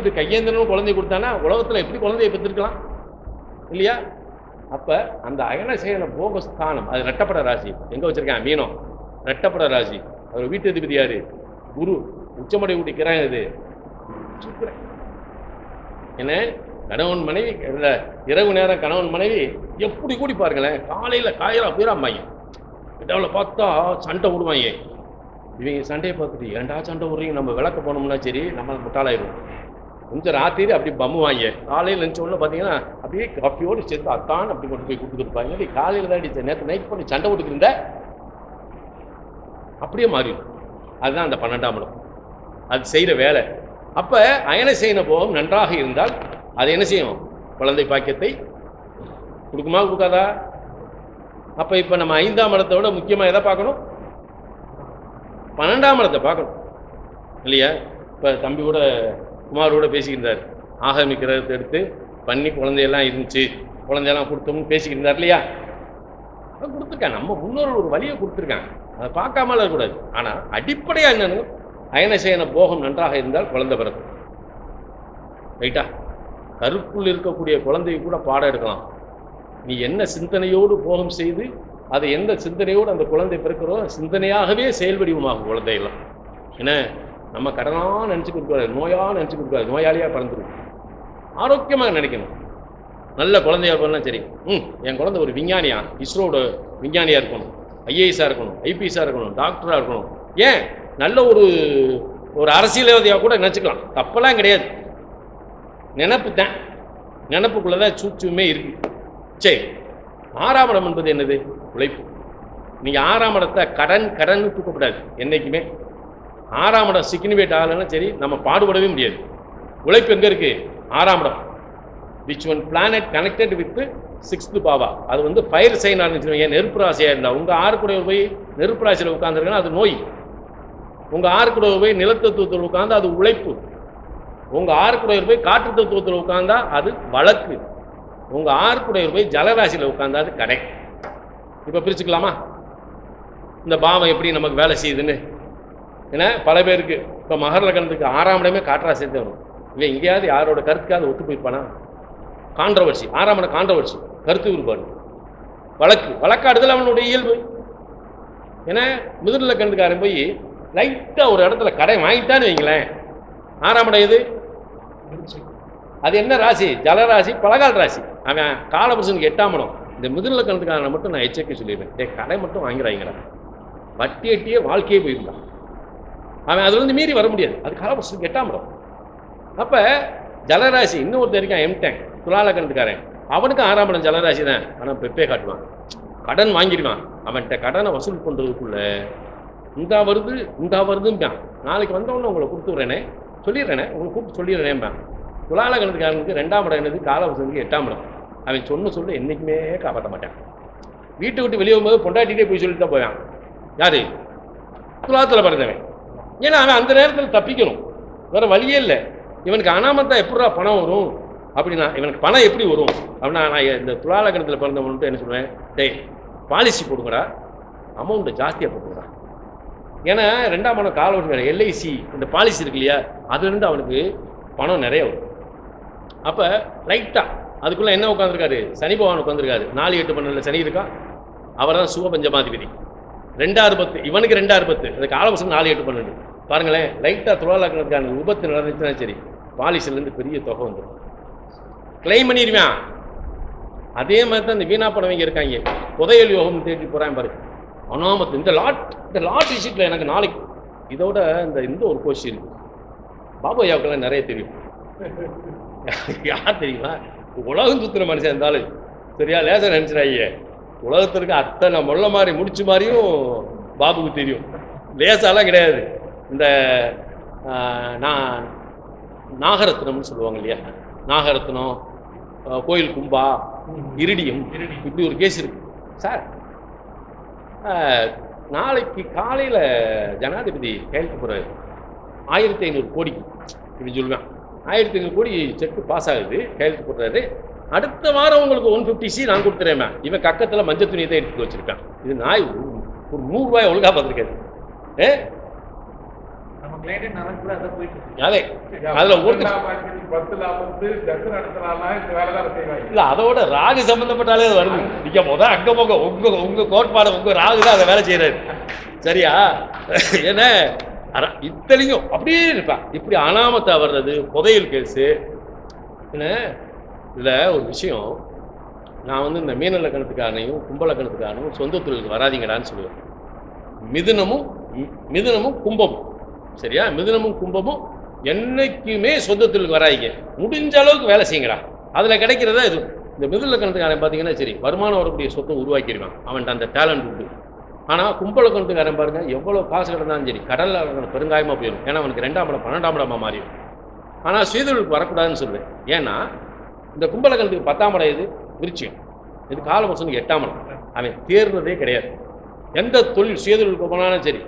இறைவன் இப்படி கையேந்திரனும் குழந்தை கொடுத்தானா? உலகத்தில் எப்படி குழந்தையை பெற்றிருக்கலாம்? இல்லையா? அப்போ அந்த அயனசேன போகஸ்தானம் அது ரெட்டப்பட ராசி. எங்கே வச்சிருக்கேன்? மீனம். ரெட்டப்பட ராசி. அவர் வீட்டு அதிபதி யாரு? குரு. உச்சமடை ஊட்டி இது. என்ன? கணவன் மனைவி இல்ல, இரவு நேரம் கணவன் மனைவி எப்படி கூடி பாருங்களேன். காலையில் காயலா போயிடாமாங்க இடவில் பார்த்தா சண்டை விடுவாங்க இவங்க சண்டையை பார்த்துட்டு ஏன்டா சண்டை விடுறீங்க நம்ம விளக்க போனோம்னா சரி நம்ம முட்டாளாயிடுவோம் கொஞ்சம் ராத்திரி அப்படி பம்முவாங்க காலையில் நினச்ச உடனே பார்த்தீங்கன்னா அப்படியே காஃபியோடு சேர்த்து அத்தான் அப்படி கொண்டு போய் கொடுத்துருப்பாங்க இல்லை காலையில் தான் அடிச்ச நேற்று நைட் பண்ணி சண்டை விட்டுட்டு அப்படியே மாறிடும். அதுதான் அந்த பன்னெண்டாம் இடம். அது செய்கிற வேலை. அப்போ அயன செய்யின போகம் நன்றாக இருந்தால் அது என்ன செய்யும்? குழந்தை பாக்கியத்தை கொடுக்குமா கொடுக்காதா? அப்போ இப்போ நம்ம ஐந்தாம் இடத்தை விட முக்கியமாக எதை பார்க்கணும்? பன்னெண்டாம் இடத்தை பார்க்கணும். இல்லையா? இப்போ தம்பி கூட குமாரோட கூட பேசிக்கிட்டார் ஆகமிக்கிறத எடுத்து பண்ணி குழந்தையெல்லாம் இருந்துச்சு. குழந்தையெல்லாம் கொடுத்தோம்னு பேசிக்கிட்டு இருந்தார் இல்லையா? அதை கொடுத்துருக்காங்க நம்ம முன்னோர்கள் ஒரு வழியை கொடுத்துருக்காங்க. அதை பார்க்காமல இருக்கக்கூடாது. ஆனால் அடிப்படையாக என்னன்னு அயனசேன போகம் நன்றாக இருந்தால் குழந்தை பிறக்கும் ரைட்டா? கருப்புள் இருக்கக்கூடிய குழந்தையை கூட பாடம் எடுக்கலாம். நீ என்ன சிந்தனையோடு போகம் செய்து அதை எந்த சிந்தனையோடு அந்த குழந்தை பிறக்கிறோ சிந்தனையாகவே செயல்வடிவமாகும் குழந்தையெல்லாம். என்ன? நம்ம கடனாக நினச்சி கொடுக்கக்கூடாது நோயாக நினச்சி கொடுக்கக்கூடாது நோயாளியாக பறந்துடும் ஆரோக்கியமாக நினைக்கணும். நல்ல குழந்தையா பண்ணலாம் சரி. ம் என் குழந்தை ஒரு விஞ்ஞானியா? இஸ்ரோட விஞ்ஞானியாக இருக்கணும். ஐஏஎஸ்ஸாக இருக்கணும் ஐபிஎஸ்ஸாக இருக்கணும் டாக்டராக இருக்கணும். ஏன்? நல்ல ஒரு ஒரு அரசியல்வாதியாக கூட நினச்சிக்கலாம். தப்பெல்லாம் கிடையாது. நினப்பு தான். நினப்புக்குள்ளே தான் சூச்சுமே இருக்கு. சரி ஆறாம் இடம் என்பது என்னது? உழைப்பு. நீங்கள் ஆறாம் இடத்தை கடன் கடன் தூக்கக்கூடாது என்றைக்குமே ஆறாம் இடம் சிக்னிவேட் ஆகலைன்னா சரி நம்ம பாடுபடவே முடியாது. உழைப்பு எங்கே இருக்குது ஆறாம் இடம். Which one planet connected with sixth பாவா அது வந்து ஃபயர் சைனாக இருந்துச்சு ஏன்? நெருப்பு ராசியாக இருந்தால் உங்கள் ஆறுக்குடைய போய் நெருப்பு ராசியில் உட்காந்துருக்குன்னா அது நோய். உங்கள் ஆறுக்குடைய போய் நிலத்தத்துவத்தில் உட்காந்து அது உழைப்பு. உங்கள் ஆறுக்குடையர் போய் காற்று தத்துவத்தில் உட்காந்தா அது வழக்கு. உங்கள் ஆறுக்குடையர் போய் ஜலராசியில் உட்காந்தா அது கடை. இப்போ பிரிச்சுக்கலாமா? இந்த பாவம் எப்படி நமக்கு வேலை செய்யுதுன்னு? ஏன்னா பல பேருக்கு இப்போ மகர லக்னத்துக்கு ஆறாம் இடமே காற்றராசி வரும் இவன் எங்கேயாவது யாரோட கருத்துக்காவது ஒத்து போயிருப்பானா? கான்ட்ரவர்சி ஆறாம் இடம் கான்ட்ரவர்சி கருத்து வேறுபாடு. வழக்கு வழக்காடுதல் அவனுடைய இயல்பு. ஏன்னா மிதுன கண்டுக்காரன் போய் லைட்டாக ஒரு இடத்துல கடை வாங்கிட்டான்னு வைங்களேன். ஆறாம் இடம் எது? அது என்ன ராசி? ஜலராசி பழகால் ராசி. அவன் காலபுருஷனுக்கு எட்டாம் இடம். இந்த மிதுன கண்டுக்காரனை மட்டும் நான் எச்சரிக்கை சொல்லிடுறேன். டே கடை மட்டும் வாங்கிறாங்கடா வட்டி எட்டியே வாழ்க்கையே போயிருந்தான் அவன் அதுலேருந்து மீறி வர முடியாது. அது காலபுருஷனுக்கு எட்டாம் இடம். அப்போ ஜலராசி இன்னொருத்தர் இருக்கான் எம்டேன் துலாலக்கணத்துக்காரன். அவனுக்கும் ஆறாம் இடம் ஜலராசி தான். ஆனால் பெப்பே காட்டுவான். கடன் வாங்கிடுவான். அவன்கிட்ட கடனை வசூல் பண்ணுறதுக்குள்ள இந்தா வருது இந்தா வருதும்பான். நாளைக்கு வந்தவொடனே உங்களை கொடுத்து விட்றேனே சொல்லிடுறேனே உங்களை கூப்பிட்டு சொல்லிடுறேன்பான். துலாலக்கணத்துக்காரனுக்கு ரெண்டாம் இடம் என்னது? காலவசனுக்கு எட்டாம் இடம். அவன் சொன்ன சொல்ல என்றைக்குமே காப்பாற்ற மாட்டான். வீட்டை விட்டு வெளியே போகும்போது பொண்டாட்டிகிட்டே போய் சொல்லிட்டு தான் போவான். யாரு? துலாத்தில் பிறந்தவன். ஏன்னா அவன் அந்த நேரத்தில் தப்பிக்கணும். வேற வழியே இல்லை. இவனுக்கு அனாமத்தா எப்படா பணம் வரும்? அப்படின்னா இவனுக்கு பணம் எப்படி வரும்? அப்படின்னா நான் இந்த துலாலகணத்தில் பிறந்தவன்ட்டு என்ன சொல்லுவேன்? டேய் பாலிசி போடுங்கடா. அமௌண்ட்டை ஜாஸ்தியாக போட்டுங்கடா ஏன்னா ரெண்டாம் பணம் கால ஓட்டுங்கிற எல்ஐசி இந்த பாலிசி இருக்கு இல்லையா? அதுலேருந்து அவனுக்கு பணம் நிறைய வரும். அப்போ லைட்டாக அதுக்குள்ளே என்ன உட்காந்துருக்காரு சனி பகவான் உட்காந்துருக்காரு நாலு எட்டு பன்னெண்டில் சனி இருக்கா? அவர் தான் சுகபஞ்சமாதிபதி. ரெண்டாறு பத்து இவனுக்கு ரெண்டாறு பத்து. அந்த காலவசம் நாலு எட்டு பன்னெண்டு. பாருங்களேன் லைட்டாக துளாலாக்கிறதுக்கான விபத்து நடந்துச்சுன்னா சரி பாலிசிலேருந்து பெரிய தொகை வந்துடும் கிளைம் பண்ணிடுவேன் அதே மாதிரி தான் இந்த வீணா படவங்க இருக்காங்க புதையல் யோகம் தேடி போகிறான் பாரு. அனாமத்து இந்த லாட் இந்த லாட் விஷயத்தில் எனக்கு நாளைக்கு இதோட இந்த இந்த ஒரு கோஷி இருக்கு. பாபு ஐயாவுக்கெல்லாம் நிறைய தெரியும். யார் தெரியுமா? உலகம் சுத்துற மனுஷன் இருந்தாலும் சரியா லேசர் நினச்சிடாயே உலகத்திற்கு அத்தனை முள்ள மாதிரி முடிச்சு மாதிரியும் பாபுக்கு தெரியும். லேசாலாம் கிடையாது. இந்த நான் நாகரத்னம்னு சொல்லுவாங்க இல்லையா? நாகரத்னம் கோயில் கும்பா இருடியம் இப்படி ஒரு கேஸ் இருக்கு. சார் நாளைக்கு காலையில் ஜனாதிபதி கையெழுத்து போகிறாரு ஆயிரத்தி ஐநூறு கோடிக்கு இப்படி சொல்லுவேன் ஆயிரத்தி ஐநூறு கோடி செக்கு பாஸ் ஆகுது கையெழுத்து போடுறாரு. அடுத்த வாரம் உங்களுக்கு ஒன் ஃபிஃப்டி சி நான் கொடுத்துறேன் இவன் கக்கத்தில் மஞ்சள் துணியை தான் எடுத்துகிட்டு வச்சுருக்கான். இது நாய் ஒரு- ஒரு நூறுரூவாய் ஒழுங்காக பார்த்துருக்காரு. ஏ? இல்ல அதோட ராகு சம்பந்தப்பட்டாலே அது வருது. நீங்க முத அங்க போங்க உங்க உங்க கோட்பாடு உங்க ராகு தான் அதை வேலை செய்யறாரு சரியா? ஏன்னா இத்தனையும் அப்படியே இருப்பான் இப்படி அனாமத்தா வர்றது புதையல் கேஸு என்ன? இதுல ஒரு விஷயம் நான் வந்து இந்த மீன லக்கணத்துக்காரனையும் கும்ப லக்கணத்துக்காரனையும் சொந்த தொழிலுக்கு வராதீங்கடான்னு சொல்லுவேன். மிதுனமும் மிதுனமும் கும்பமும். சரியா? மிதுனமும் கும்பமும் என்னைக்குமே சொந்த தொழிலுக்கு வராதீங்க முடிஞ்ச அளவுக்கு வேலை செய்யுங்கடா. அதில் கிடைக்கிறதா இது. இந்த மிதுல கணத்துக்காரன் பார்த்தீங்கன்னா சரி வருமானம் வரக்கூடிய சொத்தை உருவாக்கிடுவான் அவன்கிட்ட அந்த டேலண்ட் உண்டு. ஆனால் கும்பல கணத்துக்காரன் பாருங்க எவ்வளோ காசு கிடந்தாலும் சரி கடலில் அவனுக்கு பெருங்காயமாக போயிடும் ஏன்னா அவனுக்கு ரெண்டாம் இடம் பன்னெண்டாம் இடமா மாறிடும். ஆனால் சுயதொழிலுக்கு வரக்கூடாதுன்னு சொல்லுவேன். ஏன்னா இந்த கும்பலக்கணத்துக்கு பத்தாம் இடம் இது விருச்சியம் இது காலபுருஷனுக்கு எட்டாம் இடம். அவன் தேர்றதே கிடையாது. எந்த தொழில் சுயதொழிலுக்கு போனாலும் சரி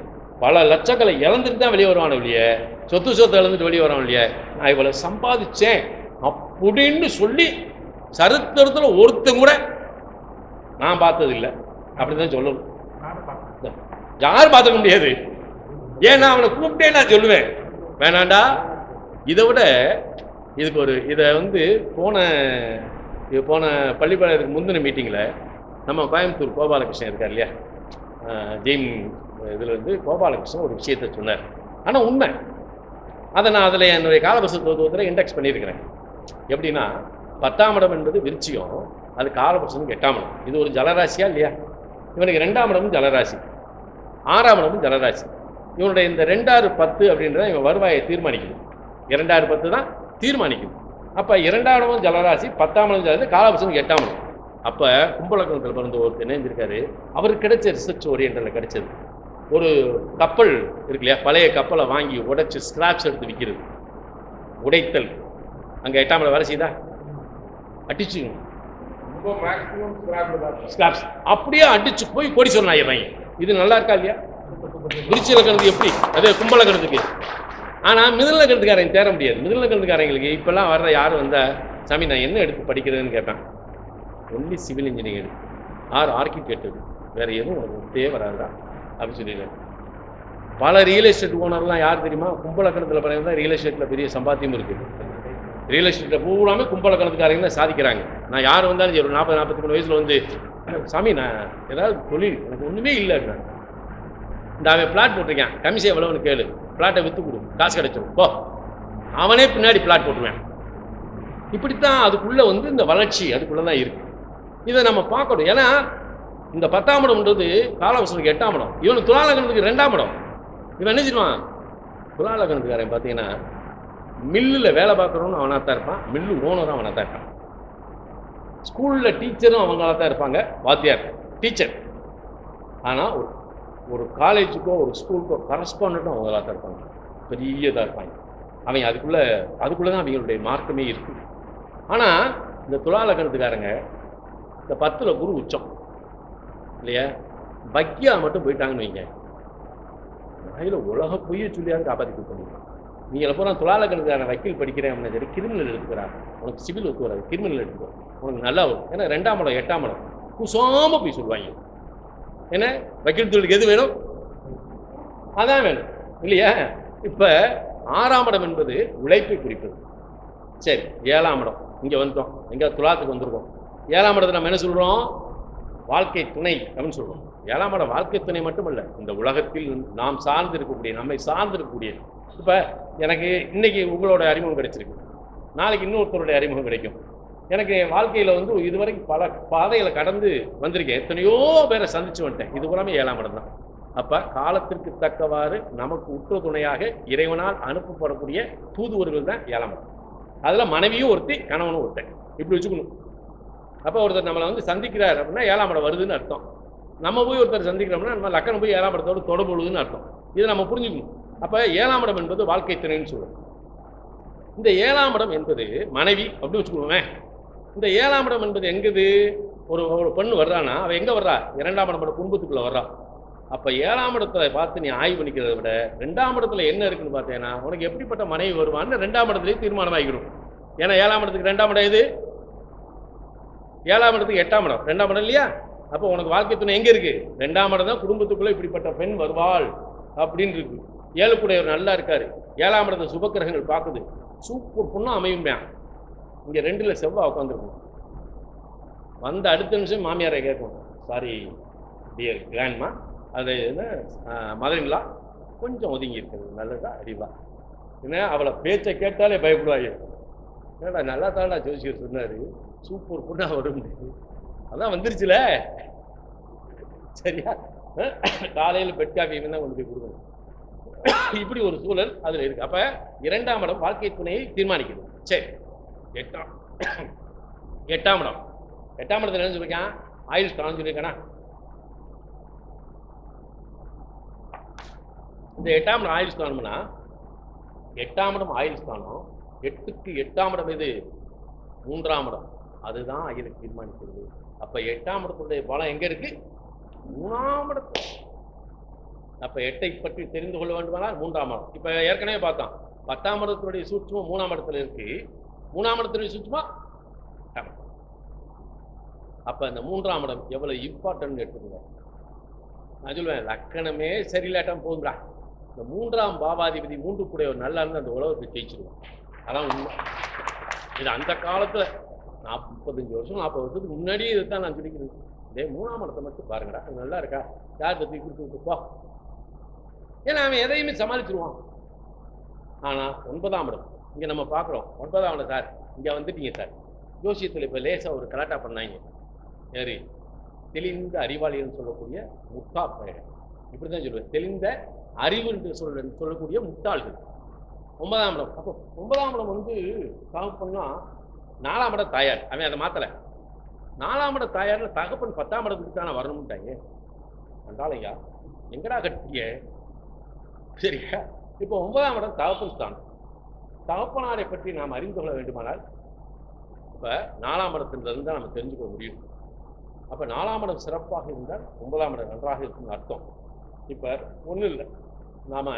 பல லட்சங்களை இழந்துட்டு தான் வெளியே வருவான் இல்லையே? சொத்து சொத்து இழந்துட்டு வெளியே வருவான் இல்லையே? நான் இவ்வளோ சம்பாதிச்சேன் அப்படின்னு சொல்லி சரித்திரத்தில் ஒருத்தன் கூட நான் பார்த்தது இல்லை. அப்படி தான் சொல்லணும். நானும் யாரும் பார்த்துக்க முடியாது. ஏன்னா அவனை கூப்பிட்டே நான் சொல்லுவேன். வேணாண்டா. இதை விட இதுக்கு ஒரு இதை வந்து போன இது போன பள்ளிப்பாளையத்துக்கு முந்தின மீட்டிங்கில் நம்ம கோயம்புத்தூர் கோபாலகிருஷ்ணன் இருக்கார் இல்லையா? ஜெயின் இதில் வந்து கோபாலகிருஷ்ணன் ஒரு விஷயத்தை சொன்னார். ஆனால் உண்மை. அதை நான் அதில் என்னுடைய காலபச தத்துவத்தில் இண்டெக்ஸ் பண்ணியிருக்கிறேன். எப்படின்னா பத்தாம் இடம் என்பது விருச்சியம் அது காலபுருஷனுக்கு எட்டாம் இடம். இது ஒரு ஜலராசியா இல்லையா? இவனுக்கு ரெண்டாம் இடமும் ஜலராசி. ஆறாம் இடமும் ஜலராசி. இவனுடைய இந்த ரெண்டாறு பத்து அப்படின்றத இவன் வருவாயை தீர்மானிக்குது. இரண்டாறு பத்து தான் தீர்மானிக்குது. அப்போ இரண்டாம் இடமும் ஜலராசி பத்தாம் இடம் ஜலராசி காலபுருஷனுக்கு எட்டாம் இடம். அப்போ கும்பலக்கணத்தில் பிறந்த ஒருத்தர் இணைஞ்சிருக்காரு அவருக்கு கிடைச்ச ரிசர்ச் ஓரியன்டில் கிடைச்சது. ஒரு கப்பல் இருக்கு இல்லையா பழைய கப்பலை வாங்கி உடைச்சு ஸ்கிராப்ஸ் எடுத்து விற்கிறது உடைத்தல். அங்கே எட்டாம் வேலை செய்தா? அடிச்சு ரொம்ப மேக்ஸிமம் ஸ்கிராப்ல தான். ஸ்கிராப்ஸ் அப்படியே அடிச்சு போய் கோடீஸ்வரன் ஆயிடுறாங்க இது நல்லா இருக்கா இல்லையா? விருச்சி லக்கணத்துக்கு எப்படி? அதே கும்ப லக்கணத்துக்கு. ஆனால் மிதல் லக்கணத்துக்காரங்க தேர முடியாது. மிதல் லக்கணத்துக்காரங்களுக்கு இப்போல்லாம் வர்ற யார் வந்தா சாமி நான் என்ன எடுத்து படிக்கிறதுன்னு கேட்பேன். Only civil engineering or architect வேற எதுவும் உனக்கு ஒத்தே வராதா அப்படின்னு சொல்லிடுறேன் பல ரியல் எஸ்டேட் ஓனர்லாம் யார் தெரியுமா? கும்பலக்கணத்தில் தான் ரியல் எஸ்டேட்டில் பெரிய சம்பாத்தியம் இருக்குது ரியல் எஸ்டேட்டில் பூராமே கும்பலக்கணத்துக்காரங்க தான் சாதிக்கிறாங்க. நான் யார் வந்தாலும் சரி ஒரு நாற்பது நாற்பத்தி மூணு வயசில் வந்து சாமி நான் ஏதாவது தொழில் எனக்கு ஒன்றுமே இல்லை இந்த அவன் பிளாட் போட்டிருக்கேன். கமிஷன் எவ்வளோன்னு கேளு. பிளாட்டை விற்று கொடு. காசு கிடைச்சிடும் போ. அவனே பின்னாடி பிளாட் போட்டுருவேன். இப்படித்தான் அதுக்குள்ளே வந்து இந்த வளர்ச்சி அதுக்குள்ளே தான் இருக்குது இதை நம்ம பார்க்கணும். ஏன்னா இந்த பத்தாம் இடம்ன்றது காலவசனுக்கு எட்டாம் இடம். இவனுக்கு துலாலகணத்துக்கு ரெண்டாம் இடம். இவன் என்ன செய்வான்? துலாலகணத்துக்காரன் பார்த்தீங்கன்னா மில்லில் வேலை பார்க்குறவனும் அவனாக தான் இருப்பான். மில்லு ஓனரும் அவனாக தான் இருப்பான். ஸ்கூலில் டீச்சரும் அவங்களாக தான் இருப்பாங்க. வாத்தியார் டீச்சர். ஆனால் ஒரு ஒரு காலேஜுக்கோ ஒரு ஸ்கூலுக்கோ கரஸ்பாண்டும் அவங்களாக தான் இருப்பாங்க. பெரியதாக இருப்பாங்க. அவங்க அதுக்குள்ளே அதுக்குள்ளே தான் அவங்களுடைய மார்க்கமே இருக்குது ஆனால் இந்த துலாலக்கணத்துக்காரங்க இந்த பத்தில் குரு உச்சம். இல்லையா? பக்கியா மட்டும் போயிட்டாங்கன்னு வைங்க. அதில் உலக பொய்யை சொல்லியாவது காப்பாற்றி கொடுக்க முடியும் நீங்கள் பூரா துலாலக்கணத்துக்கான வக்கீல் படிக்கிறேன் அப்படின்னு சரி கிரிமினல் எடுத்துக்கிறாங்க உனக்கு சிவில் ஒத்து வராது கிரிமினல் எடுத்துக்கோ உனக்கு நல்லா வரும். ஏன்னா ரெண்டாம் இடம் எட்டாம் இடம். குசாமல் போய் சொல்லுவாங்க. என்ன வக்கீல் தொழிலுக்கு எது வேணும்? அதான் வேணும். இல்லையா? இப்போ ஆறாம் இடம் என்பது உழைப்பை குறிப்பது. சரி ஏழாம் இடம். இங்கே வந்துட்டோம். எங்கே துலாத்துக்கு வந்திருக்கோம். ஏழாம் இடத்தை நம்ம என்ன சொல்கிறோம் வாழ்க்கை துணை அப்படின்னு சொல்லுவோம் ஏழாம் இடம் வாழ்க்கை துணை மட்டுமல்ல இந்த உலகத்தில் நாம் சார்ந்து இருக்கக்கூடிய நம்மை சார்ந்து இருக்கக்கூடிய இப்போ எனக்கு இன்னைக்கு உங்களோட அறிமுகம் கிடைச்சிருக்கு. நாளைக்கு இன்னொருத்தருடைய அறிமுகம் கிடைக்கும். எனக்கு என் வாழ்க்கையில் வந்து இதுவரைக்கும் பல பாதைகளை கடந்து வந்திருக்கேன். எத்தனையோ பேரை சந்திச்சு வந்துட்டேன். இது பூராமே ஏழாம் இடம் தான். அப்போ காலத்திற்கு தக்கவாறு நமக்கு உற்ற துணையாக இறைவனால் அனுப்பப்படக்கூடிய தூதுவர்கள் தான் ஏழாம் இடம். அதில் மனைவியும் ஒருத்தி கணவனும் ஒருத்தன். இப்படி வச்சுக்கணும். அப்போ ஒருத்தர் நம்மளை வந்து சந்திக்கிறார் அப்படின்னா ஏழாம் இடம் வருதுன்னு அர்த்தம். நம்ம போய் ஒருத்தர் சந்திக்கிறோம்னா நம்ம லக்கணம் போய் ஏழாம் இடத்தோடு தொடர்புள்ளதுன்னு அர்த்தம். இதை நம்ம புரிஞ்சுக்கணும். அப்போ ஏழாம் இடம் என்பது வாழ்க்கை துணைன்னு சொல்லுவோம் இந்த ஏழாம் இடம் என்பது மனைவி அப்படின்னு வச்சுக்கோமே. இந்த ஏழாம் இடம் என்பது எங்குது? ஒரு ஒரு பெண் வர்றான்னா அவள் எங்கே வர்றா? இரண்டாம் இடமோட குடும்பத்துக்குள்ளே வர்றா. அப்போ ஏழாம் இடத்துல பார்த்து நீ ஆய்வு பண்ணிக்கிறத விட ரெண்டாம் இடத்துல என்ன இருக்குன்னு பார்த்தேன்னா உனக்கு எப்படிப்பட்ட மனைவி வருவான்னு ரெண்டாம் இடத்துலேயே தீர்மானம் ஆகிடும் ஏன்னா ஏழாம் இடத்துக்கு ரெண்டாம் இடம் எது? ஏழாம் இடத்துக்கு எட்டாம் இடம். ரெண்டாம் இடம் இல்லையா? அப்போ உனக்கு வாழ்க்கை துணை எங்கே இருக்கு? ரெண்டாம் இடம் தான் குடும்பத்துக்குள்ளே இப்படிப்பட்ட பெண் வருவாள் அப்படின்னு இருக்கு. ஏழுக்குடையவர் நல்லா இருக்காரு. ஏழாம் இடத்த சுபக்கிரகங்கள் பார்க்குது. சூப்பர் பொண்ணும் அமையுமே இங்கே ரெண்டில் செவ்வாய் உட்காந்துருக்கும் வந்த அடுத்த நிமிஷம் மாமியாரை கேட்கும் சாரி டியர் கிராண்ட்மா அது என்ன? மதரின்லா கொஞ்சம் ஒதுங்கி இருக்கிறது. நல்லதா அறிவா. ஏன்னா அவளை பேச்சை கேட்டாலே பயப்படுவாங்க ஏடா நல்லா தான்டா ஜோசியர் சொன்னார். சூப்பர் பொண்ணாக வரும் அதான் வந்துருச்சுல. சரியா? காலையில் பெட் காஃபி தான் கொண்டு போய் கொடுக்கணும். இப்படி ஒரு சூழல் அதில் இருக்கு. அப்போ இரண்டாம் இடம் வாழ்க்கை துணையை தீர்மானிக்குது சரி. எட்டாம். எட்டாம் இடம். எட்டாம் இடத்துல என்ன சொல்லிருக்கான்? ஆயுள் ஸ்தானம் சொல்லியிருக்கானா? இந்த எட்டாம் இடம் ஆயுள் ஸ்தானம்னா எட்டாம் இடம் ஆயுள் ஸ்தானம் எட்டுக்கு எட்டாம் இடம் எது? மூன்றாம் இடம். அதுதான் ஐயனுக்கு தீர்மானிக்கிறது. அப்ப எட்டாம் இடத்துடைய பலம் எங்க இருக்கு? மூணாம் இடத்துல. அப்ப எட்டை பற்றி தெரிந்து கொள்ள வேண்டுமானால் மூன்றாம் இடம். இப்ப ஏற்கனவே பார்த்தோம் பத்தாம் இடத்துடைய சூட்சமும் மூணாம் இடத்துல இருக்கு. மூணாம் இடத்துடைய சூட்சமா அப்ப இந்த மூன்றாம் இடம் எவ்வளவு இம்பார்ட்டன்ட் எடுத்துக்கோங்க நான் சொல்லுவேன் லக்கணமே சரியில்லாட்டம் போகுதுடா. இந்த மூன்றாம் பாவாதிபதி மூன்று கூட ஒரு நல்லா இருந்து அந்த உலகத்தை ஜெயிச்சிருவான். அதான் உண்மை. இது அந்த காலத்துல நாப்~ முப்பத்தஞ்சு வருஷம் நாற்பது வருஷத்துக்கு முன்னாடியே இதுதான் நான் சொல்லிக்கிறேன். இதே மூணாம் இடத்தை மட்டும் பாருங்கடா. நல்லா இருக்கா? யார் பத்தி கொடுத்து போ. ஏன்னா அவன் எதையுமே சமாளிச்சிருவான். ஆனா ஒன்பதாம் இடம். இங்க நம்ம பார்க்குறோம். ஒன்பதாம் இடம் சார். இங்க வந்துட்டீங்க சார். ஜோசியத்தில் இப்போ லேசா ஒரு கலாட்டா பண்ணாங்க. சரி. தெளிந்த அறிவாளின்னு சொல்லக்கூடிய முட்டா பையன். இப்படிதான் சொல்லுவேன். தெளிந்த அறிவு என்று சொல்ல சொல்லக்கூடிய முட்டாள்கள். ஒன்பதாம் இடம். அப்போ ஒன்பதாம் இடம் வந்து தகப்பன்னா நாலாம் இடம் தாயார். அவன் அதை மாத்தல. நாலாம் இடம் தாயார்ல தகப்பன் பத்தாம் இடத்துக்கு தானே வரணும்ட்டாங்க அண்டாளையா எங்கடா கட்டிய? சரியா? இப்போ ஒன்பதாம் இடம் தகப்பன் ஸ்தானம். தகப்பனாரை பற்றி நாம் அறிந்து கொள்ள வேண்டுமானால் இப்போ நாலாம் இடத்திலிருந்து தான் நம்ம தெரிஞ்சுக்க முடியும். அப்போ நாலாம் இடம் சிறப்பாக இருந்தால் ஒன்பதாம் இடம் நன்றாக இருக்கும்னு அர்த்தம். இப்போ ஒன்றும் இல்லை நாம்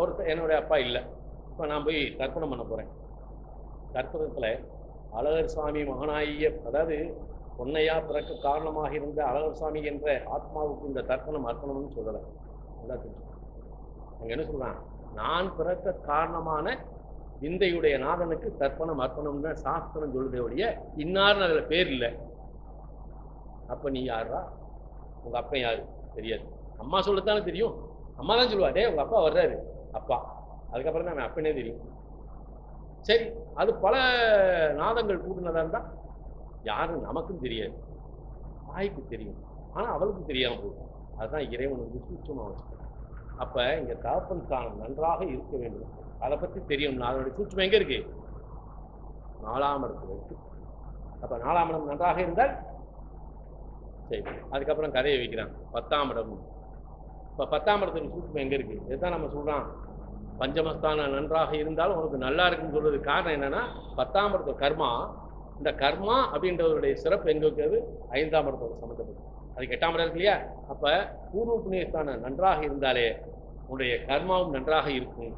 ஒருத்தர் என்னுடைய அப்பா இல்லை. இப்போ நான் போய் தர்ப்பணம் பண்ண போகிறேன் தர்ப்பணத்தில் அழகர் சுவாமி மகனாகிய அதாவது பொன்னையா பிறக்க காரணமாக இருந்த அழகர் சுவாமி என்ற ஆத்மாவுக்கு இந்த தர்ப்பணம் அர்ப்பணம்னு சொல்லலை. நல்லா தெரிஞ்சு அங்கே என்ன சொல்கிறான் நான் பிறக்க காரணமான விந்தையுடைய நாதனுக்கு தர்ப்பணம் அர்ப்பணம்னு சாஸ்திரம் சொல்லுதே ஒழிய இன்னார்னு அதில் பேர் இல்லை. அப்போ நீ யாரா உங்கள் அப்பன் யார்? தெரியாது. அம்மா சொல்லத்தானே தெரியும். அம்மா தான் சொல்லுவா டே உங்க அப்பா வர்றாரு. அப்பா. அதுக்கப்புறம் தான் அவன் அப்பனே தெரியும். சரி அது பல நாதங்கள் கூட்டினதா இருந்தா யாரும் நமக்கும் தெரியாது. தாய்க்கு தெரியும். ஆனா அவளுக்கு தெரியாம போகும் அதுதான் இறைவன் வந்து சூட்சமா வச்சுக்கணும் அப்ப இங்க தகப்பன் ஸ்தானம் நன்றாக இருக்க வேண்டும். அதை பத்தி தெரியும். அதனுடைய சூட்சம் எங்க இருக்கு? நாலாம் இடத்துல இருக்கு. அப்ப நாலாம் இடம் நன்றாக இருந்தால் சரி. அதுக்கப்புறம் கதையை வைக்கிறான். பத்தாம் இடம். இப்போ பத்தாம் இடத்துக்கு சூட்சம் எங்கே இருக்குது இதுதான் நம்ம சொல்றான். பஞ்சமஸ்தானம் நன்றாக இருந்தாலும் உனக்கு நல்லா இருக்குன்னு சொல்றது காரணம் என்னன்னா பத்தாம் இடத்து கர்மா இந்த கர்மா அப்படின்றவருடைய சிறப்பு எங்க இருக்கிறது ஐந்தாம் இடத்தோட சம்மந்தப்பட்டது அதுக்கு எட்டாம் இடம் இருக்கு இல்லையா? அப்போ பூர்வ புண்ணியஸ்தானம் நன்றாக இருந்தாலே உன்னுடைய கர்மாவும் நன்றாக இருக்கும்.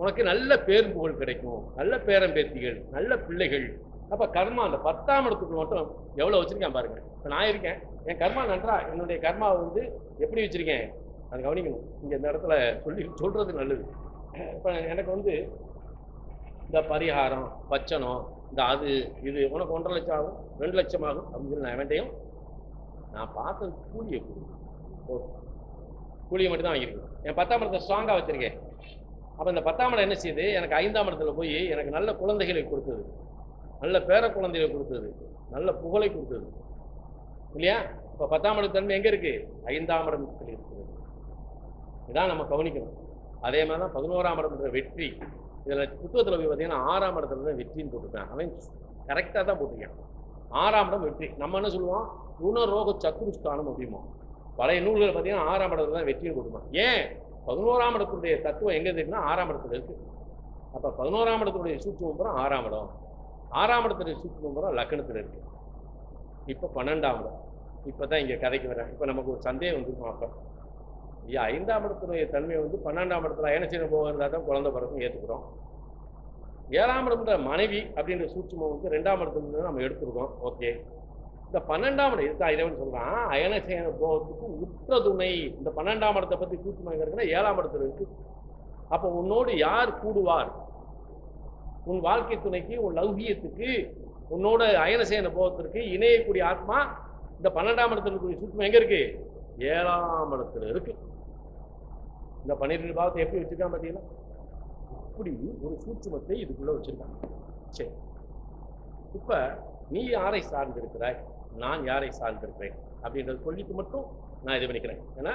உனக்கு நல்ல பேர் புகழ் கிடைக்கும். நல்ல பேரம்பேத்திகள் நல்ல பிள்ளைகள். அப்போ கர்மா அந்த பத்தாம் இடத்துக்கு மட்டும் எவ்வளோ வச்சுருக்கேன் பாருங்க. இப்போ நான் இருக்கேன். என் கர்மா நன்றா? என்னுடைய கர்மாவை வந்து எப்படி வச்சுருக்கேன்? அது கவனிக்கணும். இங்கே இந்த இடத்துல சொல்லி சொல்கிறது நல்லது. இப்போ எனக்கு வந்து இந்த பரிகாரம் பச்சனம் இந்த அது இது உனக்கு ஒன்றரை லட்சம் ஆகும் ரெண்டு லட்சம் ஆகும் அப்படின்னு சொல்லி நான் வேண்டையும் நான் பார்த்தது கூலியை கூலி கூலியை மட்டும் தான் வாங்கியிருக்கேன். என் பத்தாம் இடத்தை ஸ்ட்ராங்காக வச்சுருக்கேன். அப்போ இந்த பத்தாம் இடம் என்ன செய்யுது? எனக்கு ஐந்தாம் இடத்துல போய் எனக்கு நல்ல குழந்தைகளை கொடுத்தது. நல்ல பேர குழந்தைகளை கொடுத்தது. நல்ல புகழை கொடுத்தது. இல்லையா? இப்போ பத்தாம் இடம் தன்மை எங்கே இருக்குது ஐந்தாம் இடத்தில் இருக்கிறது இதான் நம்ம கவனிக்கணும். அதே மாதிரி தான் பதினோராம் இடம்ன்ற வெற்றி. இதில் புத்தகத்தில் போய் பார்த்தீங்கன்னா ஆறாம் இடத்துல தான் வெற்றின்னு போட்டிருக்கான் அவன் கரெக்டாக தான் போட்டிருக்கான். ஆறாம் இடம் வெற்றி. நம்ம என்ன சொல்லுவோம்? ருணரோக சத்துருஸ்தானம் அப்படிமோ பழைய நூல்கள் பார்த்தீங்கன்னா ஆறாம் இடத்துல தான் வெற்றின்னு போட்டுருப்பான். ஏன்? பதினோராம் இடத்துடைய தத்துவம் எங்கே இருக்குன்னா ஆறாம் இடத்துல இருக்குது அப்போ பதினோராம் இடத்துடைய சூட்சமம் ஆறாம் இடம். ஆறாம் இடத்துடைய சூட்சமம் லக்கணத்தில் இருக்குது இப்போ பன்னெண்டாம் இடம். இப்போ தான் இங்கே கதைக்கு வரேன் இப்போ நமக்கு ஒரு சந்தேகம் வந்துருக்கும் அப்போ. ஐந்தாம் இடத்துடைய தன்மையை வந்து பன்னெண்டாம் இடத்துல அயனசீனம் போக இருந்தால் தான் குழந்தை பிறக்கும் ஏற்றுக்கிறோம் ஏழாம் இடம்ன்ற மனைவி அப்படின்ற சூட்சமம் வந்து ரெண்டாம் இடத்துல நம்ம எடுத்துருக்கோம். ஓகே. இந்த பன்னெண்டாம் இடம் இருக்கா இறைவன் சொல்கிறான் அயனசேன போகத்துக்கு உற்ற துணை. இந்த பன்னெண்டாம் இடத்தை பற்றி சூட்சமாக இருக்குன்னா ஏழாம் இடத்துல இருக்கு. அப்போ உன்னோடு யார் கூடுவார்? உன் வாழ்க்கை துணைக்கு உன் லௌகியத்துக்கு உன்னோட அயனசேன போகத்திற்கு இணையக்கூடிய ஆத்மா இந்த பன்னெண்டாம் இடத்துல இருக்கக்கூடிய சூட்சம் எங்கே இருக்கு? ஏழாம் இடத்துல இருக்குது இந்த பன்னிரெண்டு பாவத்தை எப்படி வச்சிருக்கான் பார்த்தீங்கன்னா இப்படி ஒரு சூட்சுமத்தை இதுக்குள்ள வச்சிருக்காங்க. சரி. இப்ப நீ யாரை சார்ந்திருக்கிறாய்? நான் யாரை சார்ந்திருக்கிறேன்? அப்படின்றத சொல்லிட்டு மட்டும் நான் இது பண்ணிக்கிறேன். ஏன்னா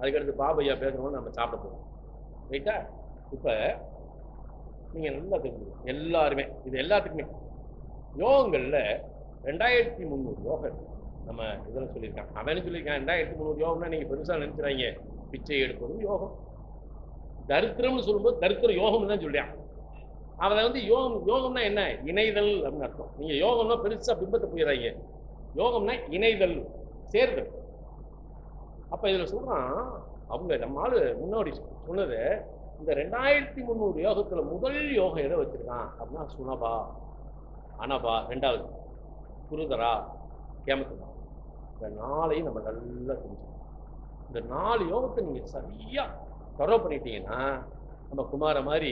அதுக்கடுத்து பாபையா பேசணும்னு நம்ம சாப்பிட போவோம் ரைட்டா இப்ப நீங்க நல்லா தெரிஞ்சுக்கணும். எல்லாருமே இது எல்லாத்துக்குமே. யோகங்கள்ல ரெண்டாயிரத்தி முந்நூறு யோகம் நம்ம இதெல்லாம் சொல்லியிருக்கான் அவனு சொல்லியிருக்கான் ரெண்டாயிரத்தி முந்நூறு யோகம்னா நீங்க பெருசாக நினைச்சுறாங்க பிச்சை எடுப்பதும் யோகம். தரித்திரம்னு சொல்லும்போது தரித்திர யோகம்னு தான் சொல்லியான் அவனை வந்து யோகம் யோகம்னா என்ன? இணைதல் அப்படின்னு அர்த்தம். நீங்கள் யோகம்னா பெருசாக பிம்பத்தை போயிடுறாங்க யோகம்னா இணைதல் சேர்தல். அப்போ இதில் சொல்கிறான் அவங்க நம்ம ஆள் முன்னாடி சொன்னது இந்த ரெண்டாயிரத்தி முந்நூறு யோகத்தில் முதல் யோகம் எதை வச்சுருக்கான்? அப்படின்னா சுனபா அனபா ரெண்டாவது குருதரா கேமத்துமா இந்த நாளையும் நம்ம நல்லா தெரிஞ்சுக்கணும். இந்த நாலு யோகத்தை நீங்கள் சரியாக தொடர்பு பண்ணிட்டீங்கன்னா நம்ம குமார மாதிரி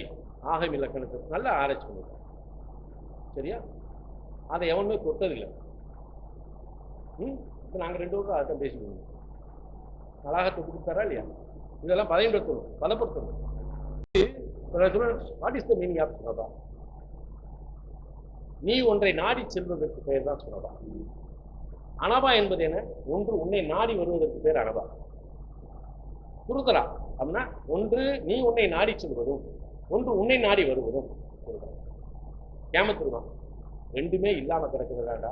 ஆகம் இலக்கணத்தை நல்ல ஆராய்ச்சி பண்ணுவோம் சரியா? அதை எவனுமே தொட்டதில்லை ம்? இப்போ நாங்கள் ரெண்டு பேரும் அதான் பேசிக்கணும் அழகத்தை கொடுத்தாரா இல்லையா? இதெல்லாம் பயன்படுத்தணும் பலப்படுத்தணும் what is the meaning of சுனபா நீ ஒன்றை நாடி செல்வதற்கு பெயர் தான் சுனபா அனபா என்பது என்ன? ஒன்று உன்னை நாடி வருவதற்கு பேர் அனபா குருதரா அப்படின்னா ஒன்று நீ உன்னை நாடி செல்வதும் ஒன்று உன்னை நாடி வருவதும். குருதரா ரெண்டுமே இல்லாம கிடக்குறதாடா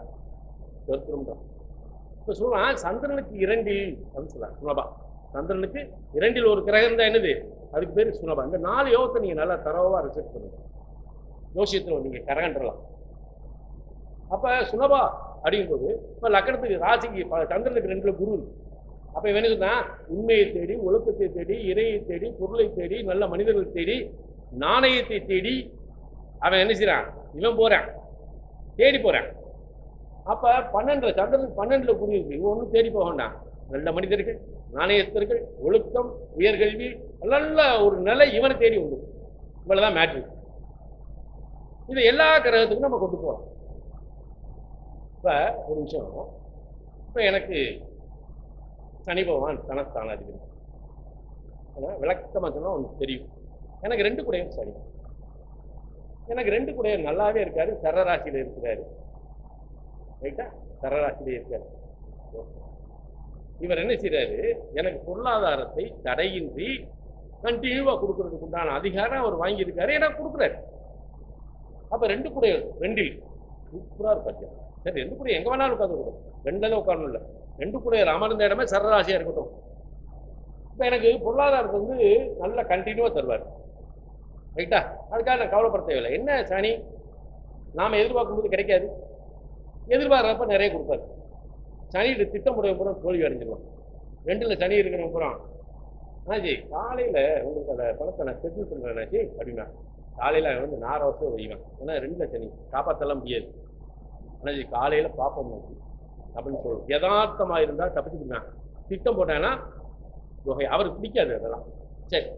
கருத்துரும் தான் இப்போ சொல்லுவான் சந்திரனுக்கு இரண்டில் அப்படின்னு சொல்றாங்க சுனபா சந்திரனுக்கு இரண்டில் ஒரு கிரகம் தான் என்னது? அதுக்கு பேர் சுனபா இந்த நாலு யோகத்தை நீங்க நல்லா தரவா ரிசர்ச் பண்ணுங்க. யோசியத்தில் நீங்க கரகன்றலாம். அப்ப சுனபா அப்படிங்கும்போது இப்போ லக்கணத்துக்கு ராசிக்கு சந்திரனுக்கு ரெண்டுல குரு இருக்கு. அப்ப இவனுக்கு தான் உண்மையை தேடி ஒழுக்கத்தை தேடி இறையை தேடி பொருளை தேடி நல்ல மனிதர்களை தேடி நாணயத்தை தேடி அவன் என்ன செய்றான்? இவன் போறான். தேடி போறான். அப்ப பன்னெண்டு சந்திரன் பன்னெண்டுல குரு இவன் ஒன்றும் தேடி போக வேண்டாம். நல்ல மனிதர்கள் நாணயத்தர்கள் ஒழுக்கம் உயர்கல்வி நல்ல ஒரு நிலை இவனை தேடி உண்டு. இவ்வளவுதான் மேட்ரு இது எல்லா கிரகத்துக்கும் நம்ம கொண்டு போகலாம் இப்ப ஒரு விஷயம் இப்ப எனக்கு சனி பகவான் தனஸ்தானாதிபதி. ஆனால் விளக்கமாக சொன்னால் உனக்கு தெரியும். எனக்கு ரெண்டு குடையும் சரி எனக்கு ரெண்டு கூடையும் நல்லாவே இருக்காரு சரராசியில இருக்கிறாரு. ரைட்டா? சரராசியிலே இருக்காரு. இவர் என்ன செய்கிறாரு எனக்கு பொருளாதாரத்தை தடையின்றி கண்டினியூவாக கொடுக்கறதுக்கு உண்டான அதிகாரம் அவர் வாங்கியிருக்காரு எனக்கு கொடுக்குறாரு. அப்போ ரெண்டு குடை ரெண்டில். சூப்பராக இருப்பாச்சு சரி ரெண்டு கூட எங்கே வேணாலும் உட்காந்து கொடுக்கும் ரெண்டுல உட்காரணும் இல்லை. ரெண்டு குடை அமர்ந்த இடமே சரராசியாக இருக்கட்டும். இப்போ எனக்கு பொருளாதாரத்தை வந்து நல்லா கண்டினியூவாக தருவார். ரைட்டா அதுக்காக நான் கவலைப்பட தேவையில்லை. என்ன சனி நாம் எதிர்பார்க்கும்போது கிடைக்காது. எதிர்பார்க்குறப்ப நிறைய கொடுப்பாரு. சனியோட திட்டமுடைய பூரா தோல்வி அடைஞ்சிருவான் ரெண்டில் சனி இருக்கிறவங்க பூரா. ஆனாஜி காலையில் உங்களுக்கு அந்த பணத்தை நான் செட்டில் பண்றேனாச்சி அப்படின்னா காலையில் அவன் வந்து நாலு வருஷம் வைவேன் ஏன்னா ரெண்டில் சனி. காப்பாற்றலாம் முடியாது. ஆனாஜி காலையில் பார்ப்போம் நோக்கி அப்படின்னு சொல்லுவோம். யதார்த்தமாக இருந்தால் தப்பிச்சுக்கிட்டான் திட்டம் போட்டாங்கன்னா தொகை அவருக்கு பிடிக்காது அதெல்லாம். சரி.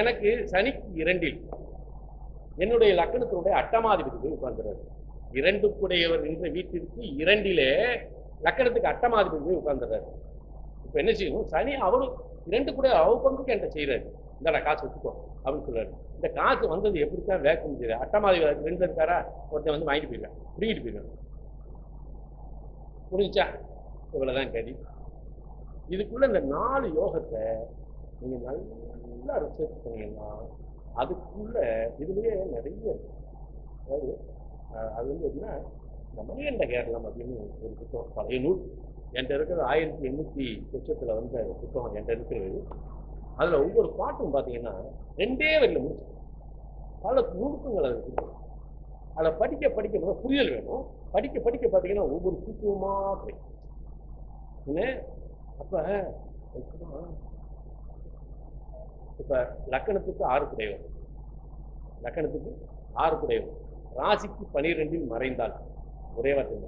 எனக்கு சனிக்கு இரண்டில் என்னுடைய லக்கணத்தினுடைய அட்டமாதிபதி போய் உட்கார்ந்துறாரு. இரண்டுக்குடையவர் என்ற வீட்டிற்கு இரண்டிலே லக்கணத்துக்கு அட்டமாதிபதி போய் உட்கார்ந்துறாரு. இப்போ என்ன செய்யணும்? சனி அவரு இரண்டு கூட அவ பங்குக்கு என்கிட்ட செய்கிறாரு இந்தாடா காசு வச்சுக்கோ அப்படின்னு சொல்றாரு. இந்த காசு வந்தது எப்படி தான் வேக்கம் செய்யறாரு அட்டமாதிபதி ரெண்டு இருக்காரா? ஒருத்தன் வந்து வாங்கிட்டு போயிருக்கான் பிடிக்கிட்டு போயிடலாம் புரிஞ்சா? இவ்வளோதான் கதி. இதுக்குள்ளே இந்த நாலு யோகத்தை நீங்கள் நல்லா ரிசர்ச் பண்ணீங்கன்னா அதுக்குள்ள இதுலேயே நிறைய இருக்கு. அதாவது அது வந்து எப்படின்னா இந்த மணிகண்ட கேரளம் அப்படின்னு ஒரு புத்தகம் பழைய நூல். என்கிட்ட இருக்கிறது ஆயிரத்தி எண்ணூற்றி லட்சத்தில் வந்த புத்தகம் என்கிட்ட இருக்கிறது அதில் ஒவ்வொரு பாட்டும் பார்த்தீங்கன்னா ரெண்டே வரையில் முடிச்சு பல நுணுக்கங்கள் அது அதை படிக்க படிக்க புரியல் வேணும். படிக்க படிக்க பார்த்தீங்கன்னா ஒவ்வொரு சூக்குவமாக கிடைக்கும். என்ன? இப்போ லக்கணத்துக்கு ஆறு குடையவர் லக்கணத்துக்கு ஆறு குடையவர் ராசிக்கு பனிரெண்டில் மறைந்தால் ஒரே வார்த்தை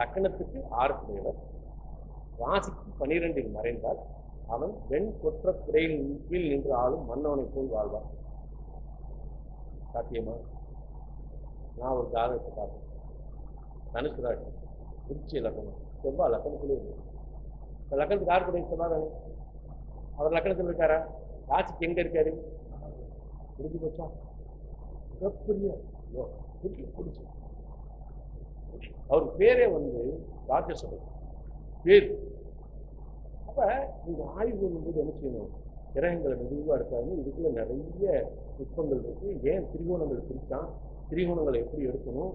லக்கணத்துக்கு ஆறு குடையவர் ராசிக்கு பனிரெண்டில் மறைந்தால் அவன் வெண் கொற்ற குடையின் கீழ் நின்று ஆளும் மன்னவனை போல் வாழ்வான். சாத்தியமா? நான் ஒரு ஜாதகத்தை பார்த்தேன் தனுசு ராசி திருச்சி லக்கணம் செவ்வாய் லக்கணத்திலே இருக்கு. இப்போ லக்கணத்துக்கு யார் கூட செவ்வாய் அவர் லக்கணத்தில் இருக்காரா? ராசிக்கு எங்கே இருக்காரு? முடிஞ்சு போச்சா? மிகப்பெரிய பிடிச்சி அவர் பேரே வந்து ராஜ்யசபை பேர். அப்போ இந்த ஆய்வு பண்ணும்போது என்ன செய்யணும்? கிரகங்களை மெதுவாக எடுத்தாங்க இதுக்குள்ள நிறைய நுட்பங்கள் இருக்குது ஏன் திரிகோணங்கள் பிரித்தான் திரிகோணங்களை எப்படி எடுக்கணும்?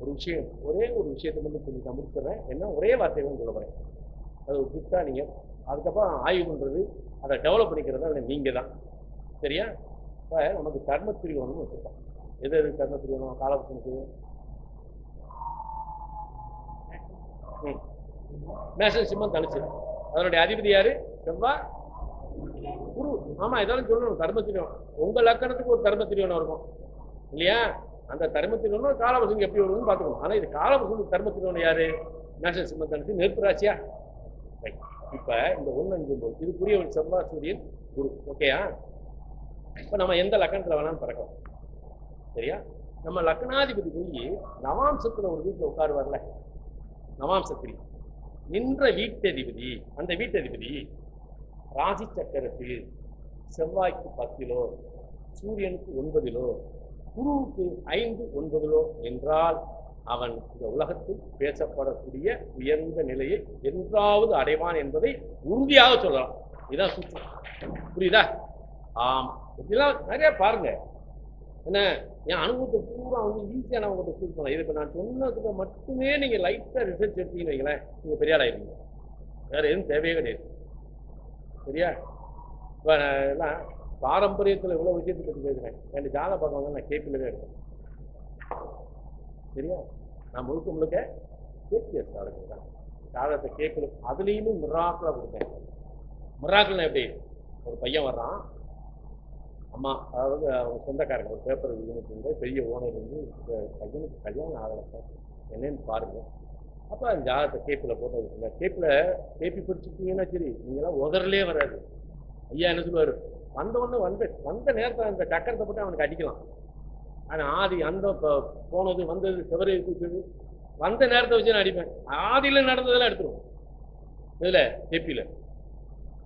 ஒரு விஷயம் ஒரே ஒரு விஷயத்தை மட்டும் கொஞ்சம் நான் என்ன? ஒரே வார்த்தையும் சொல்ல வரேன் அது ஒரு புத்தா நீங்கள் அதுக்கப்புறம் ஆய்வுன்றது அதை டெவலப் பண்ணிக்கிறது நீங்கள் தான். சரியா? இப்போ நமக்கு கர்ம திரிகோணம்னு வச்சுருக்கோம். எது எது கர்ம திரிகோணம்? காலபுஷனுக்கு ம். மேஷன் சிம்மம் தனுச்சு அதனுடைய அதிபதி யாரு? செவ்வா குரு. ஆமா இதெல்லாம் சொல்லணும். கர்ம திரியோணம் உங்க லக்கணத்துக்கு ஒரு கர்ம திரியோணம் இருக்கும். இல்லையா? அந்த கர்ம திரியோணம் எப்படி வரும்னு பார்த்துக்கணும். ஆனால் இது காலபுஷனுக்கு கர்ம யாரு? நேஷனல் சிம்மம் தனுச்சு நெருப்பு ராசியா? இந்த ஒன்று அஞ்சு ஒன்பது இதுக்குரிய ஒரு செவ்வாய் சூரியன் குரு. ஓகேயா இப்போ நம்ம எந்த லக்கணத்தில் வேணாலும் பிறக்கலாம். சரியா? நம்ம லக்னாதிபதி போய் நவாம்சத்துல ஒரு வீட்டில் உட்காருவார்ல. நவாம்சத்தில் நின்ற வீட்டதிபதி அந்த வீட்டதிபதி ராசி சக்கரத்தில் செவ்வாய்க்கு பத்திலோ சூரியனுக்கு ஒன்பதிலோ குருவுக்கு ஐந்து ஒன்பதிலோ என்றால் அவன் இந்த உலகத்தில் பேசப்படக்கூடிய உயர்ந்த நிலையை என்றாவது அடைவான் என்பதை உறுதியாக சொல்லலாம். இதான் சுற்று. புரியுதா? ஆம். இதெல்லாம் நிறைய பாருங்க. என்ன? என் அனுபவத்தை பூரா வந்து ஈஸியாக நான் உங்கள்கிட்ட ஃபீல் பண்ணலாம். இது இப்போ நான் சொன்னதுக்கு மட்டுமே நீங்கள் லைட்டாக ரிசர்ச் எடுத்தீங்கன்னு வைங்களேன் நீங்கள் பெரிய ஆளாயிருவீங்க வேறு எதுவும் தேவையே கிடையாது. சரியா? இப்போ எல்லாம் பாரம்பரியத்தில் எவ்வளோ விஷயத்தை பற்றி பேசுகிறேன் என் ஜாதகம் பார்க்கவங்க நான் கேட்கலவே இருக்கேன். சரியா? நான் முழுக்க முழுக்க கேட்கியஸ் ஜாதகம் தான். ஜாதகத்தை கேட்கல அதுலேயுமே மிராக்களாக கொடுத்தேன். மிராக்கள்னா எப்படி? ஒரு பையன் வர்றான். அம்மா அதாவது அவங்க சொந்தக்காரங்க ஒரு பேப்பர் இருந்து பெரிய ஓனர் வந்து பையனுக்கு கல்யாணம் ஆகலை சார் என்னன்னு பாருங்க. அப்போ அந்த ஜாதகத்தை கேப்பில் போட்டு கேப்பில் கேப்பி பிடிச்சிருக்கீங்கன்னா சரி நீங்களாம் உதறலே வராது. ஐயா என்ன சொல்லுவார்? வந்தவொடனே வந்து வந்த நேரத்தில் அந்த சக்கரத்தை போட்டு அவனுக்கு அடிக்கலாம். ஆனால் ஆதி அந்த போனது வந்தது சிவரை கூச்சது வந்த நேரத்தை வச்சு நான் அடிப்பேன். ஆதியில் நடந்ததெல்லாம் எடுத்துருவோம். இதில் கேப்பியில்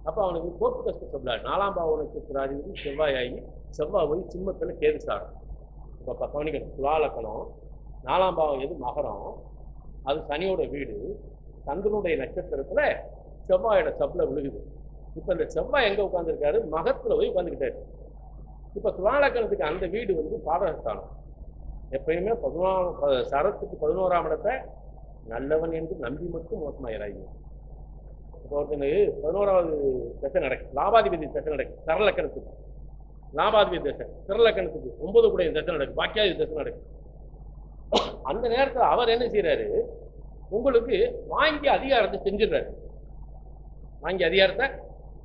அப்போ அவனுக்கு கோப்பு கஷ்ட சொல்லாது நாலாம் பாவ நட்சத்திராதிபதி செவ்வாயாகி செவ்வாய் போய் சிம்மத்தில் கேது சாடும் இப்போ கவனிக்கணும் துலாலக்கணம் நாலாம் பாவம் எது? மகரம். அது சனியோட வீடு. சந்திரனுடைய நட்சத்திரத்தில் செவ்வாயோட சப்பில் விழுகுது. இப்போ இந்த செவ்வாய் எங்கே உட்காந்துருக்காரு மகத்தில் போய் உட்காந்துக்கிட்டாரு இப்போ துலாலக்கணத்துக்கு அந்த வீடு வந்து பாதகஸ்தானம். எப்பயுமே பதினோராம் சரத்துக்கு பதினோராம் இடத்தை நல்லவன் என்று நம்பி மட்டும் மோசமாயிராங்க இப்போ ஒருத்தனுக்கு பதினோராவது தசை நடக்கும் லாபாதிபதி தசை நடக்கும் சரலக்கணத்துக்கு லாபாதிபதி தசை சரலக்கணத்துக்கு ஒன்பது கூட தசை நடக்கும் பாக்கியாதி தசை நடக்கும் அந்த நேரத்தில் அவர் என்ன செய்கிறாரு உங்களுக்கு வாங்கி அதிகாரத்தை செஞ்சிடுறாரு. வாங்கி அதிகாரத்தை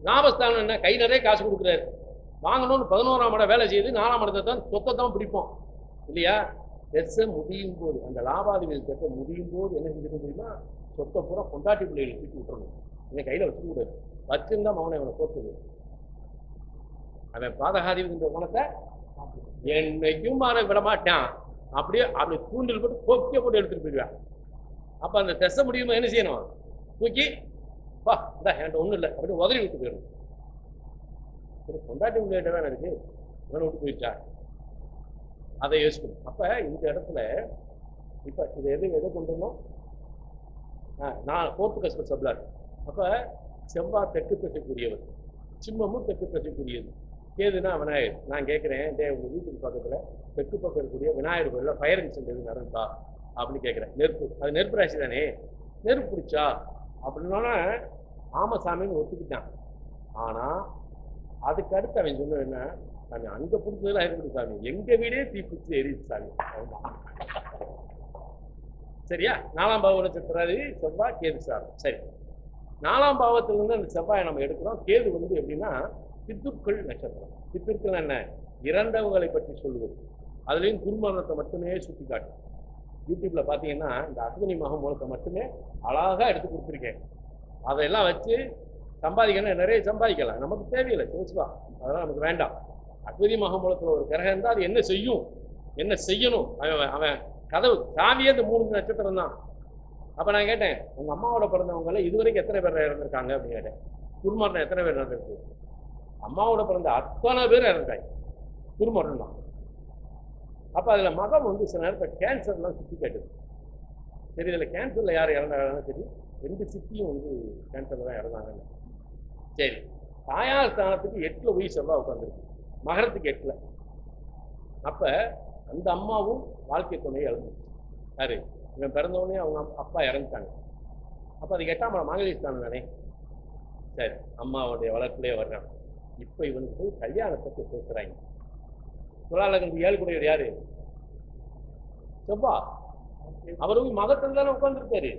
லாபஸ்தானம் என்ன கை நிறைய காசு கொடுக்குறாரு. வாங்கணும்னு பதினோராம் இடம் வேலை செய்யுது நாலாம் இடத்தை தான் சொத்தை தான் பிடிப்போம். இல்லையா? தெசை முடியும் போது அந்த லாபாதிபதி தெசை முடியும் போது என்ன செஞ்சுட்டு தெரியுமா? சொத்தை பூரா கொண்டாட்டி பிள்ளைகளை தூக்கி விட்டுறணும். என்னை கையில் வச்சுக்கூடாது கூடாது. வச்சிருந்தா அவனை அவனை போட்டுது அவன் பாதகாதிபதின்ற குணத்தை என்னைக்கும் மாற விட மாட்டான் அப்படியே அப்படி தூண்டில் போட்டு கொக்கிய போட்டு எடுத்துட்டு போயிடுவேன் அப்போ அந்த தெச முடியுமா என்ன செய்யணும்? தூக்கி பா இந்த என்கிட்ட ஒன்றும் இல்லை அப்படி உதறி விட்டு போயிடும் சரி கொண்டாட்டி முடியாட்ட தானே இருக்கு. இவனை விட்டு போயிடுச்சா? அதை யோசிக்கணும். அப்போ இந்த இடத்துல இப்போ இது எது எதை கொண்டு வரணும்? ஆ, நான் போர்த்து கஷ்ட சப்ளார் அப்போ செவ்வாய் தெற்கு திசைக்குரியவர் சிம்மமும் தெற்கு திசைக்குரியது கேதுனா விநாயகர். நான் கேட்குறேன் டே உங்கள் வீட்டுக்கு பக்கத்தில் தெற்கு பக்கம் இருக்கக்கூடிய விநாயகர் கோயிலில் ஃபயர் இன்சிடென்ட் எதுவும் நடந்தா அப்படின்னு கேட்குறேன். நெருப்பு. அது நெருப்பு ராசி தானே? நெருப்பு பிடிச்சா அப்படின்னா ஆமசாமின்னு ஒத்துக்கிட்டான். ஆனால் அதுக்கு அடுத்து அவன் சொன்னது என்ன? சாமி அங்கே பிடிச்சதெல்லாம் இருக்குது சாமி. எங்கள் வீடே தீ எரியுது சாமி. சரியா? நாலாம் பாவ நட்சத்திராதி செவ்வாய் கேது சார் சரி. நாலாம் பாவத்திலிருந்து அந்த செவ்வாயை நம்ம எடுக்கிறோம். கேது வந்து எப்படின்னா பித்துக்கள் நட்சத்திரம். பித்துக்கள் என்ன? இறந்தவங்களை பற்றி சொல்லுவது. அதுலேயும் குருமரணத்தை மட்டுமே சுட்டி காட்டும் யூடியூப்ல பார்த்தீங்கன்னா இந்த அஸ்வினி மகம் மூலத்தை மட்டுமே அழகாக எடுத்து கொடுத்துருக்கேன். அதையெல்லாம் வச்சு சம்பாதிக்கணும் நிறைய சம்பாதிக்கலாம். நமக்கு தேவையில்லை சிவசிவா அதெல்லாம் நமக்கு வேண்டாம். அஸ்வினி மகாமூலத்தில் ஒரு கிரகம் இருந்தால் அது என்ன செய்யும்? என்ன செய்யணும்? அவன் அவன் கதவு சாவியே அந்த மூணு நட்சத்திரம் தான். அப்போ நான் கேட்டேன் உங்கள் அம்மாவோட பிறந்தவங்கள இதுவரைக்கும் எத்தனை பேர் இறந்துருக்காங்க அப்படின்னு கேட்டேன். குருமரணம் எத்தனை பேர் இறந்துருக்கு? அம்மாவோட பிறந்த அத்தனை பேர் இறந்துட்டாங்க குருமரணம் தான் அப்போ அதில் மகம் வந்து சில நேரத்தில் கேன்சர்லாம் சுற்றி கேட்டுது. சரி இதில் கேன்சரில் யார் இறந்தாங்கன்னு சரி ரெண்டு சித்தியும் வந்து கேன்சரில் தான் இறந்தாங்கன்னு சரி. தாயார் ஸ்தானத்துக்கு எட்டில் உயிர் செவ்வாய் உட்காந்துருக்கு மகரத்துக்கு எட்டில். அப்போ அந்த அம்மாவும் வாழ்க்கை துணையை இழந்துச்சு யாரு? இவன் பிறந்த உடனே அவங்க அப்~ அப்பா இறந்துட்டாங்க. அப்போ அதுக்கு எட்டாம் மாங்கலி ஸ்தானம் தானே? சரி அம்மாவுடைய வளர்ப்புலேயே வர்றான். இப்போ இவனுக்கு போய் கல்யாணத்தை பத்தி பேசுகிறாங்க துலாலகனுக்கு ஏழு குடையவர் யாரு? செவ்வா அவர் போய் மகத்தில் தானே உட்காந்துருக்காரு